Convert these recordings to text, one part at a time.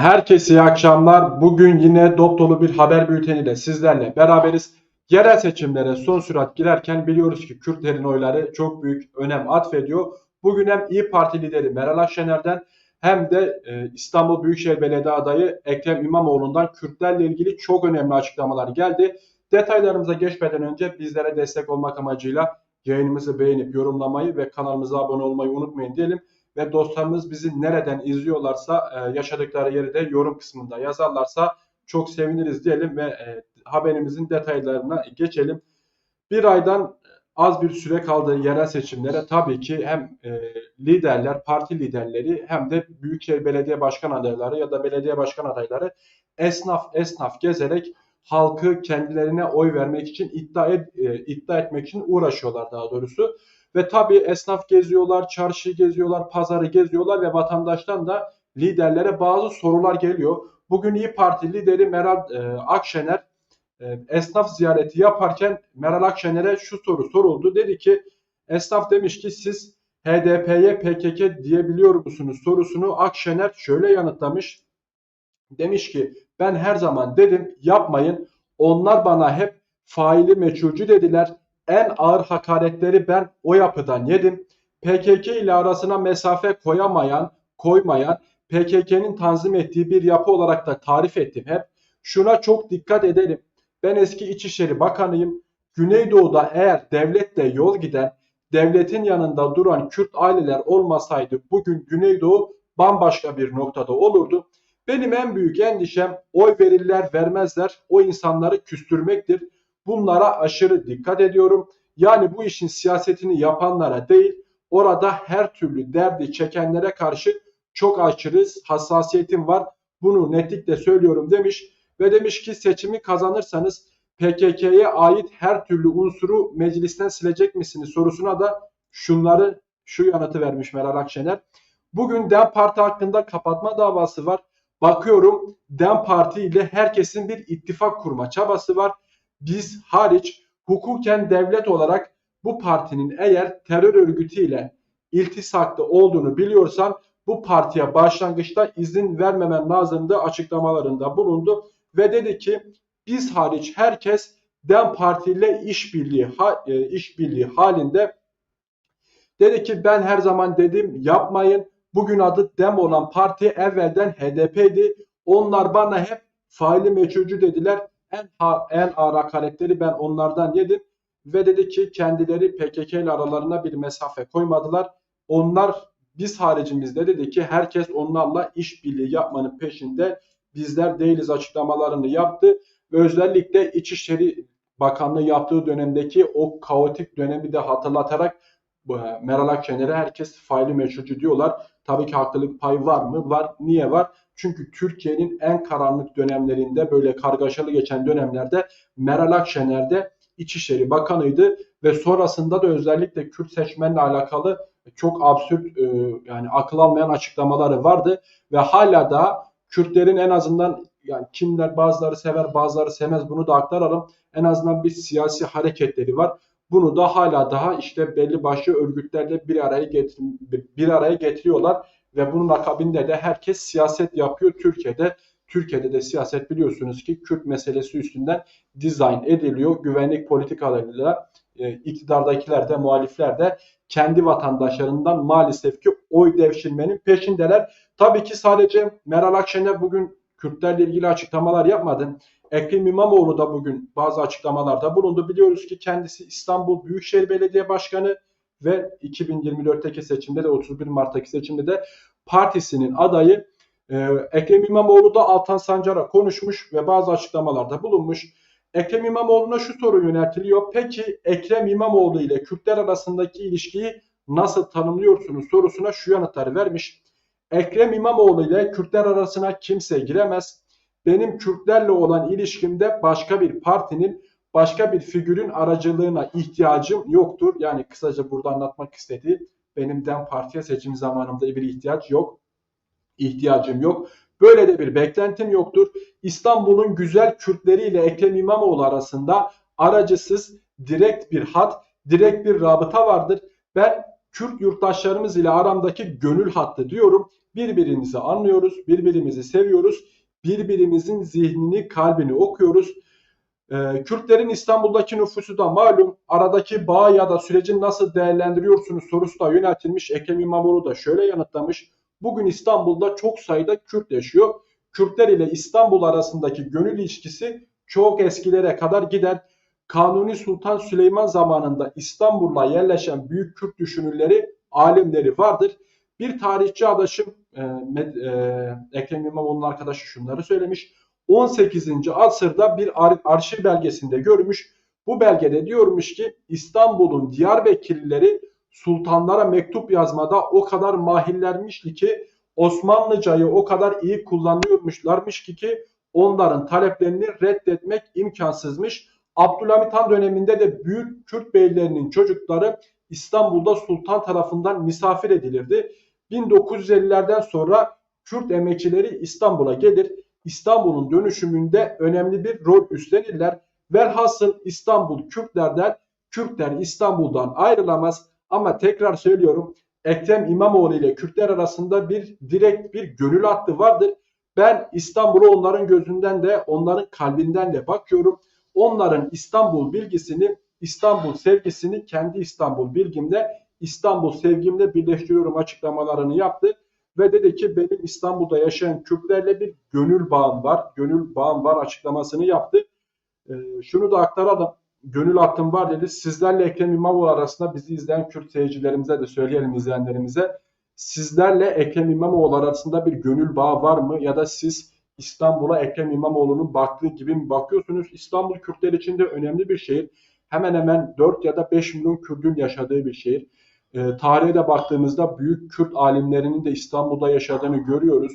Herkese iyi akşamlar. Bugün yine dop dolu bir haber bülteniyle sizlerle beraberiz. Yerel seçimlere son sürat girerken biliyoruz ki Kürtlerin oyları çok büyük önem atfediyor. Bugün hem İyi Parti lideri Meral Akşener'den hem de e, İstanbul Büyükşehir Belediye adayı Ekrem İmamoğlu'ndan Kürtlerle ilgili çok önemli açıklamalar geldi. Detaylarımıza geçmeden önce bizlere destek olmak amacıyla yayınımızı beğenip yorumlamayı ve kanalımıza abone olmayı unutmayın diyelim ve dostlarımız bizi nereden izliyorlarsa e, yaşadıkları yeri de yorum kısmında yazarlarsa çok seviniriz diyelim ve e, haberimizin detaylarına geçelim. Bir aydan az bir süre kaldığı yerel seçimlere tabii ki hem e, liderler, parti liderleri hem de Büyükşehir Belediye Başkan adayları ya da belediye başkan adayları esnaf esnaf gezerek halkı kendilerine oy vermek için iddia, et, e, iddia etmek için uğraşıyorlar daha doğrusu. Ve tabii esnaf geziyorlar, çarşı geziyorlar, pazarı geziyorlar ve vatandaştan da liderlere bazı sorular geliyor. Bugün İyi Parti lideri Meral e, Akşener e, esnaf ziyareti yaparken Meral Akşener'e şu soru soruldu. Dedi ki esnaf demiş ki siz HDP'ye PKK diyebiliyor musunuz sorusunu Akşener şöyle yanıtlamış. Demiş ki ben her zaman dedim yapmayın. Onlar bana hep faili meçhulcü dediler en ağır hakaretleri ben o yapıdan yedim. PKK ile arasına mesafe koyamayan, koymayan, PKK'nın tanzim ettiği bir yapı olarak da tarif ettim hep. Şuna çok dikkat edelim. Ben eski İçişleri Bakanıyım. Güneydoğu'da eğer devletle yol giden, devletin yanında duran Kürt aileler olmasaydı bugün Güneydoğu bambaşka bir noktada olurdu. Benim en büyük endişem oy verirler vermezler o insanları küstürmektir. Bunlara aşırı dikkat ediyorum. Yani bu işin siyasetini yapanlara değil, orada her türlü derdi çekenlere karşı çok aşırı hassasiyetim var. Bunu netlikle söylüyorum demiş ve demiş ki seçimi kazanırsanız PKK'ye ait her türlü unsuru meclisten silecek misiniz sorusuna da şunları şu yanıtı vermiş Meral Akşener. Bugün DEM Parti hakkında kapatma davası var. Bakıyorum DEM Parti ile herkesin bir ittifak kurma çabası var biz hariç hukuken devlet olarak bu partinin eğer terör örgütüyle iltisaklı olduğunu biliyorsan bu partiye başlangıçta izin vermemen lazımdı açıklamalarında bulundu ve dedi ki biz hariç herkes DEM Parti ile işbirliği e, işbirliği halinde dedi ki ben her zaman dedim yapmayın. Bugün adı DEM olan parti evvelden HDP'di. Onlar bana hep faili meçhulcü dediler en, en ağır hakaretleri ben onlardan yedim ve dedi ki kendileri PKK ile aralarına bir mesafe koymadılar. Onlar biz haricimizde dedi ki herkes onlarla işbirliği yapmanın peşinde bizler değiliz açıklamalarını yaptı ve özellikle İçişleri Bakanlığı yaptığı dönemdeki o kaotik dönemi de hatırlatarak Meral Akşener'e herkes faili meşrucu diyorlar. Tabii ki haklılık payı var mı? Var. Niye var? Çünkü Türkiye'nin en karanlık dönemlerinde böyle kargaşalı geçen dönemlerde Meral Akşener de İçişleri Bakanıydı ve sonrasında da özellikle Kürt seçmenle alakalı çok absürt e, yani akıl almayan açıklamaları vardı ve hala da Kürtlerin en azından yani kimler bazıları sever bazıları sevmez bunu da aktaralım. En azından bir siyasi hareketleri var. Bunu da hala daha işte belli başlı örgütlerle bir araya getir bir araya getiriyorlar ve bunun akabinde de herkes siyaset yapıyor Türkiye'de. Türkiye'de de siyaset biliyorsunuz ki Kürt meselesi üstünden dizayn ediliyor. Güvenlik politikalarıyla e, iktidardakiler de muhalifler de kendi vatandaşlarından maalesef ki oy devşirmenin peşindeler. Tabii ki sadece Meral Akşener bugün Kürtlerle ilgili açıklamalar yapmadı. Ekrem İmamoğlu da bugün bazı açıklamalarda bulundu. Biliyoruz ki kendisi İstanbul Büyükşehir Belediye Başkanı ve 2024'teki seçimde de 31 Mart'taki seçimde de partisinin adayı e, Ekrem İmamoğlu da Altan Sancar'a konuşmuş ve bazı açıklamalarda bulunmuş. Ekrem İmamoğlu'na şu soru yöneltiliyor. Peki Ekrem İmamoğlu ile Kürtler arasındaki ilişkiyi nasıl tanımlıyorsunuz sorusuna şu yanıtları vermiş. Ekrem İmamoğlu ile Kürtler arasına kimse giremez. Benim Kürtlerle olan ilişkimde başka bir partinin başka bir figürün aracılığına ihtiyacım yoktur. Yani kısaca burada anlatmak istediği benim DEM Parti'ye seçim zamanımda bir ihtiyaç yok. İhtiyacım yok. Böyle de bir beklentim yoktur. İstanbul'un güzel Kürtleri ile Ekrem İmamoğlu arasında aracısız direkt bir hat, direkt bir rabıta vardır. Ben Kürt yurttaşlarımız ile aramdaki gönül hattı diyorum. Birbirimizi anlıyoruz, birbirimizi seviyoruz, birbirimizin zihnini, kalbini okuyoruz. Ee, Kürtlerin İstanbul'daki nüfusu da malum. Aradaki bağ ya da süreci nasıl değerlendiriyorsunuz sorusu da yöneltilmiş. Ekrem İmamoğlu da şöyle yanıtlamış. Bugün İstanbul'da çok sayıda Kürt yaşıyor. Kürtler ile İstanbul arasındaki gönül ilişkisi çok eskilere kadar gider. Kanuni Sultan Süleyman zamanında İstanbul'a yerleşen büyük Kürt düşünürleri, alimleri vardır. Bir tarihçi adaşım e, e, Ekrem İmamoğlu'nun arkadaşı şunları söylemiş. 18. asırda bir ar arşiv belgesinde görmüş. Bu belgede diyormuş ki İstanbul'un Diyarbakırlıları sultanlara mektup yazmada o kadar mahillermişti ki Osmanlıcayı o kadar iyi kullanıyormuşlarmış ki ki onların taleplerini reddetmek imkansızmış. Abdülhamit Han döneminde de büyük Kürt beylerinin çocukları İstanbul'da sultan tarafından misafir edilirdi. 1950'lerden sonra Kürt emekçileri İstanbul'a gelir. İstanbul'un dönüşümünde önemli bir rol üstlenirler. Velhasıl İstanbul Kürtlerden, Kürtler İstanbul'dan ayrılamaz. Ama tekrar söylüyorum Ekrem İmamoğlu ile Kürtler arasında bir direkt bir gönül hattı vardır. Ben İstanbul'u onların gözünden de onların kalbinden de bakıyorum. Onların İstanbul bilgisini, İstanbul sevgisini kendi İstanbul bilgimde, İstanbul sevgimle birleştiriyorum açıklamalarını yaptı. Ve dedi ki benim İstanbul'da yaşayan Kürtlerle bir gönül bağım var, gönül bağım var açıklamasını yaptı. Ee, şunu da aktaralım gönül hattım var dedi. Sizlerle Ekrem İmamoğlu arasında bizi izleyen Kürt seyircilerimize de söyleyelim izleyenlerimize. Sizlerle Ekrem İmamoğlu arasında bir gönül bağı var mı? Ya da siz İstanbul'a Ekrem İmamoğlu'nun baktığı gibi mi bakıyorsunuz? İstanbul Kürtler için de önemli bir şehir. Hemen hemen 4 ya da 5 milyon Kürt'ün yaşadığı bir şehir. E, tarihe de baktığımızda büyük Kürt alimlerinin de İstanbul'da yaşadığını görüyoruz.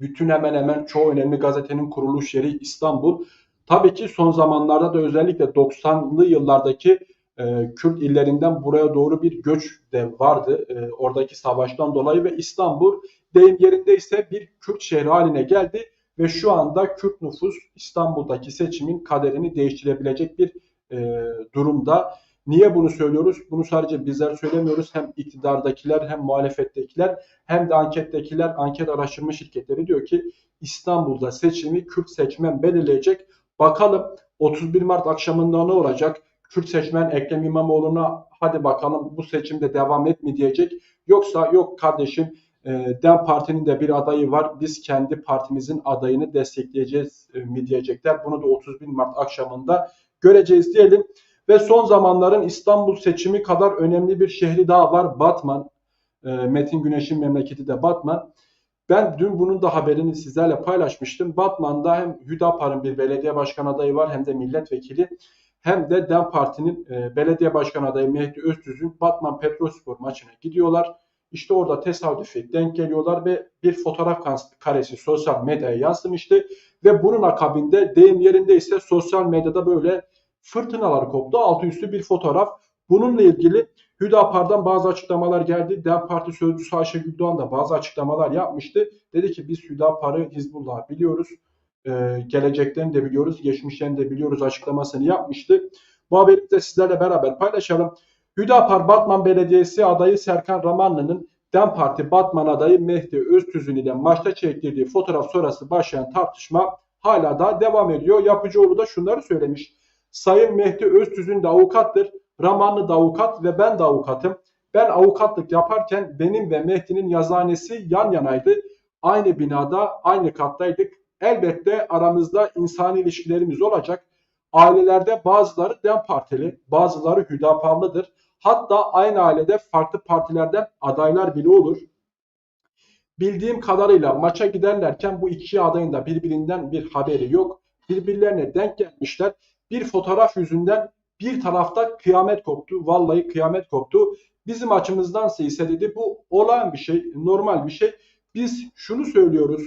Bütün hemen hemen çoğu önemli gazetenin kuruluş yeri İstanbul. Tabii ki son zamanlarda da özellikle 90'lı yıllardaki e, Kürt illerinden buraya doğru bir göç de vardı. E, oradaki savaştan dolayı ve İstanbul deyim yerinde ise bir Kürt şehri haline geldi ve şu anda Kürt nüfus İstanbul'daki seçimin kaderini değiştirebilecek bir e, durumda. Niye bunu söylüyoruz? Bunu sadece bizler söylemiyoruz. Hem iktidardakiler hem muhalefettekiler hem de ankettekiler, anket araştırma şirketleri diyor ki İstanbul'da seçimi Kürt seçmen belirleyecek. Bakalım 31 Mart akşamında ne olacak? Kürt seçmen Ekrem İmamoğlu'na hadi bakalım bu seçimde devam et mi diyecek. Yoksa yok kardeşim e, DEM Parti'nin de bir adayı var. Biz kendi partimizin adayını destekleyeceğiz e, mi diyecekler. Bunu da 31 Mart akşamında göreceğiz diyelim. Ve son zamanların İstanbul seçimi kadar önemli bir şehri daha var. Batman. E, Metin Güneş'in memleketi de Batman. Ben dün bunun da haberini sizlerle paylaşmıştım. Batman'da hem Hüdapar'ın bir belediye başkan adayı var hem de milletvekili hem de DEM Parti'nin e, belediye başkan adayı Mehdi Öztürk'ün Batman Petrolspor maçına gidiyorlar. İşte orada tesadüfi denk geliyorlar ve bir fotoğraf karesi sosyal medyaya yansımıştı. Ve bunun akabinde deyim yerinde ise sosyal medyada böyle fırtınalar koptu. Altı üstü bir fotoğraf. Bununla ilgili Hüdapar'dan bazı açıklamalar geldi. DEM Parti sözcüsü Ayşe Güldoğan da bazı açıklamalar yapmıştı. Dedi ki biz Hüdapar'ı Hizbullah biliyoruz. Ee, geleceklerini de biliyoruz. Geçmişlerini de biliyoruz açıklamasını yapmıştı. Bu haberi de sizlerle beraber paylaşalım. Hüdapar Batman Belediyesi adayı Serkan Ramanlı'nın DEM Parti Batman adayı Mehdi Öztüzün ile maçta çektirdiği fotoğraf sonrası başlayan tartışma hala da devam ediyor. Yapıcıoğlu da şunları söylemiş. Sayın Mehdi Öztüzün de avukattır. Ramanlı da avukat ve ben de avukatım. Ben avukatlık yaparken benim ve Mehdi'nin yazanesi yan yanaydı. Aynı binada, aynı kattaydık. Elbette aramızda insani ilişkilerimiz olacak. Ailelerde bazıları DEM Partili, bazıları Hüdaparlıdır. Hatta aynı ailede farklı partilerden adaylar bile olur. Bildiğim kadarıyla maça giderlerken bu iki adayın da birbirinden bir haberi yok. Birbirlerine denk gelmişler. Bir fotoğraf yüzünden bir tarafta kıyamet koptu. Vallahi kıyamet koptu. Bizim açımızdan ise dedi bu olağan bir şey, normal bir şey. Biz şunu söylüyoruz.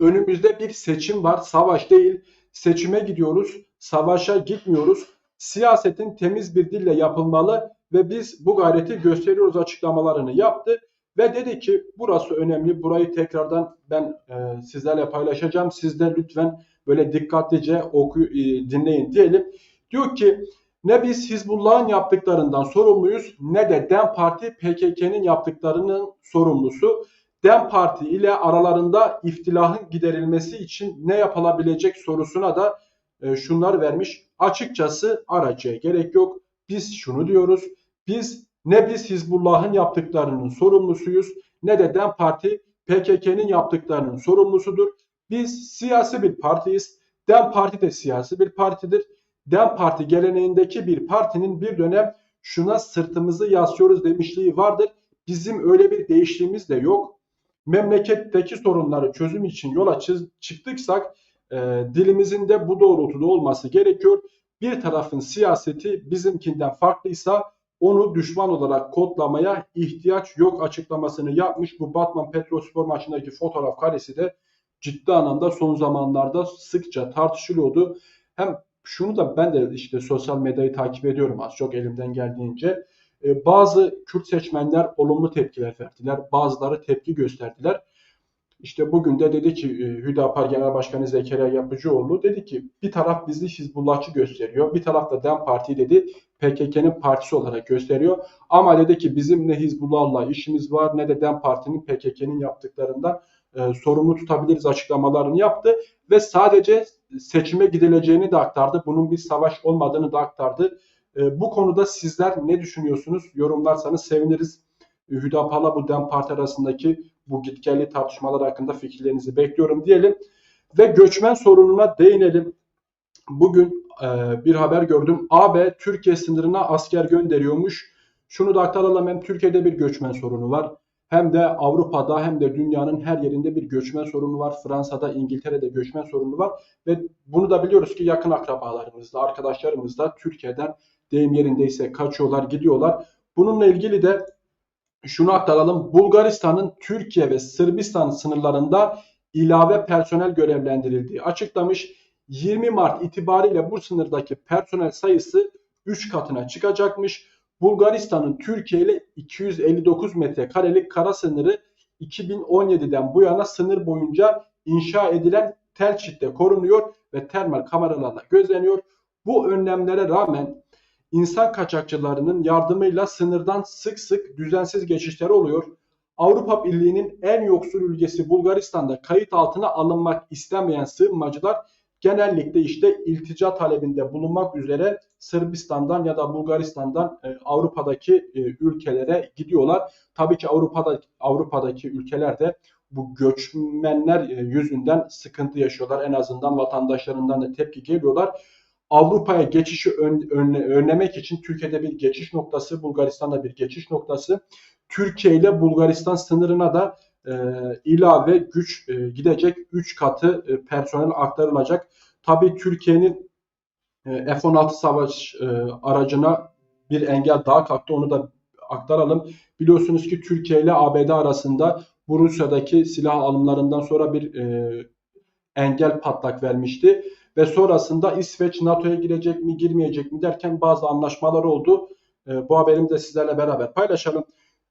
Önümüzde bir seçim var. Savaş değil. Seçime gidiyoruz. Savaşa gitmiyoruz. Siyasetin temiz bir dille yapılmalı ve biz bu gayreti gösteriyoruz açıklamalarını yaptı ve dedi ki burası önemli. Burayı tekrardan ben e, sizlerle paylaşacağım. Siz de lütfen böyle dikkatlice oku e, dinleyin diyelim. Diyor ki ne biz Hizbullah'ın yaptıklarından sorumluyuz ne de DEM Parti PKK'nın yaptıklarının sorumlusu. DEM Parti ile aralarında iftilahın giderilmesi için ne yapılabilecek sorusuna da e, şunlar vermiş. Açıkçası aracıya gerek yok. Biz şunu diyoruz. Biz ne biz Hizbullah'ın yaptıklarının sorumlusuyuz ne de DEM Parti PKK'nın yaptıklarının sorumlusudur. Biz siyasi bir partiyiz. DEM Parti de siyasi bir partidir. DEM Parti geleneğindeki bir partinin bir dönem şuna sırtımızı yaslıyoruz demişliği vardır. Bizim öyle bir değiştiğimiz de yok. Memleketteki sorunları çözüm için yola çıktıysak e, dilimizin de bu doğrultuda olması gerekiyor. Bir tarafın siyaseti bizimkinden farklıysa onu düşman olarak kodlamaya ihtiyaç yok açıklamasını yapmış. Bu Batman Petrospor maçındaki fotoğraf karesi de ciddi anlamda son zamanlarda sıkça tartışılıyordu. Hem şunu da ben de işte sosyal medyayı takip ediyorum az çok elimden geldiğince. Ee, bazı Kürt seçmenler olumlu tepkiler verdiler. Bazıları tepki gösterdiler. İşte bugün de dedi ki e, Hüdapar Genel Başkanı Zekeriya Yapıcıoğlu dedi ki bir taraf bizi Hizbullahçı gösteriyor. Bir taraf da DEM Parti dedi PKK'nın partisi olarak gösteriyor. Ama dedi ki bizim ne Hizbullah'la işimiz var ne de DEM Parti'nin PKK'nın yaptıklarından e, sorumlu tutabiliriz açıklamalarını yaptı. Ve sadece seçime gidileceğini de aktardı. Bunun bir savaş olmadığını da aktardı. E, bu konuda sizler ne düşünüyorsunuz? Yorumlarsanız seviniriz. Hüdapar'la bu DEM Parti arasındaki bu gitgelli tartışmalar hakkında fikirlerinizi bekliyorum diyelim. Ve göçmen sorununa değinelim. Bugün e, bir haber gördüm. AB Türkiye sınırına asker gönderiyormuş. Şunu da aktaralım hem Türkiye'de bir göçmen sorunu var. Hem de Avrupa'da hem de dünyanın her yerinde bir göçmen sorunu var. Fransa'da, İngiltere'de göçmen sorunu var. Ve bunu da biliyoruz ki yakın akrabalarımızda, arkadaşlarımızda Türkiye'den deyim yerindeyse kaçıyorlar, gidiyorlar. Bununla ilgili de şunu aktaralım. Bulgaristan'ın Türkiye ve Sırbistan sınırlarında ilave personel görevlendirildiği açıklamış. 20 Mart itibariyle bu sınırdaki personel sayısı 3 katına çıkacakmış. Bulgaristan'ın Türkiye ile 259 metrekarelik kara sınırı 2017'den bu yana sınır boyunca inşa edilen tel çitle korunuyor ve termal kameralarla gözleniyor. Bu önlemlere rağmen insan kaçakçılarının yardımıyla sınırdan sık sık düzensiz geçişler oluyor. Avrupa Birliği'nin en yoksul ülkesi Bulgaristan'da kayıt altına alınmak istemeyen sığınmacılar genellikle işte iltica talebinde bulunmak üzere Sırbistan'dan ya da Bulgaristan'dan e, Avrupa'daki e, ülkelere gidiyorlar. Tabii ki Avrupa'da Avrupa'daki ülkeler de bu göçmenler e, yüzünden sıkıntı yaşıyorlar. En azından vatandaşlarından da tepki geliyorlar. Avrupa'ya geçişi ön, önle, önlemek için Türkiye'de bir geçiş noktası, Bulgaristan'da bir geçiş noktası. Türkiye ile Bulgaristan sınırına da e, ilave güç e, gidecek 3 katı e, personel aktarılacak. Tabii Türkiye'nin e, F-16 savaş e, aracına bir engel daha kalktı. Onu da aktaralım. Biliyorsunuz ki Türkiye ile ABD arasında bu Rusya'daki silah alımlarından sonra bir e, engel patlak vermişti ve sonrasında İsveç NATO'ya girecek mi girmeyecek mi derken bazı anlaşmalar oldu. E, bu haberimi de sizlerle beraber paylaşalım.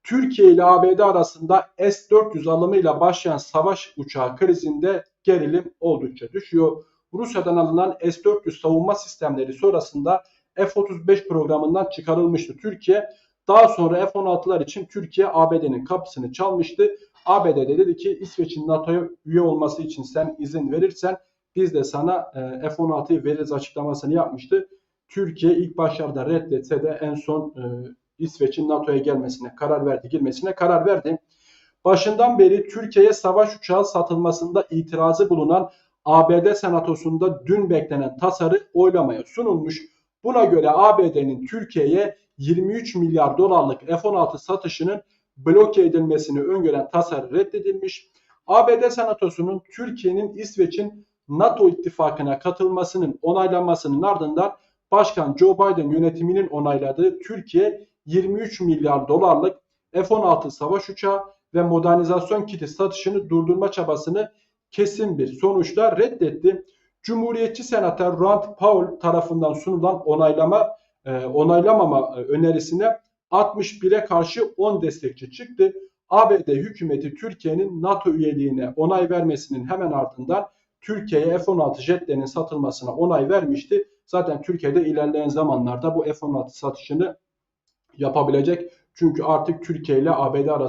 Türkiye ile ABD arasında S-400 alımıyla başlayan savaş uçağı krizinde gerilim oldukça düşüyor. Rusya'dan alınan S-400 savunma sistemleri sonrasında F-35 programından çıkarılmıştı Türkiye. Daha sonra F-16'lar için Türkiye ABD'nin kapısını çalmıştı. ABD de dedi ki İsveç'in NATO'ya üye olması için sen izin verirsen biz de sana e, F-16'yı veririz açıklamasını yapmıştı. Türkiye ilk başlarda reddetse de en son e, İsveç'in NATO'ya gelmesine karar verdi, girmesine karar verdi. Başından beri Türkiye'ye savaş uçağı satılmasında itirazı bulunan ABD Senatosu'nda dün beklenen tasarı oylamaya sunulmuş. Buna göre ABD'nin Türkiye'ye 23 milyar dolarlık F-16 satışının bloke edilmesini öngören tasarı reddedilmiş. ABD Senatosu'nun Türkiye'nin İsveç'in NATO ittifakına katılmasının onaylanmasının ardından Başkan Joe Biden yönetiminin onayladığı Türkiye 23 milyar dolarlık F-16 savaş uçağı ve modernizasyon kiti satışını durdurma çabasını kesin bir sonuçla reddetti. Cumhuriyetçi Senatör Rand Paul tarafından sunulan onaylama e, onaylamama e, önerisine 61'e karşı 10 destekçi çıktı. ABD hükümeti Türkiye'nin NATO üyeliğine onay vermesinin hemen ardından Türkiye'ye F-16 jetlerinin satılmasına onay vermişti. Zaten Türkiye'de ilerleyen zamanlarda bu F-16 satışını yapabilecek. Çünkü artık Türkiye ile ABD arasında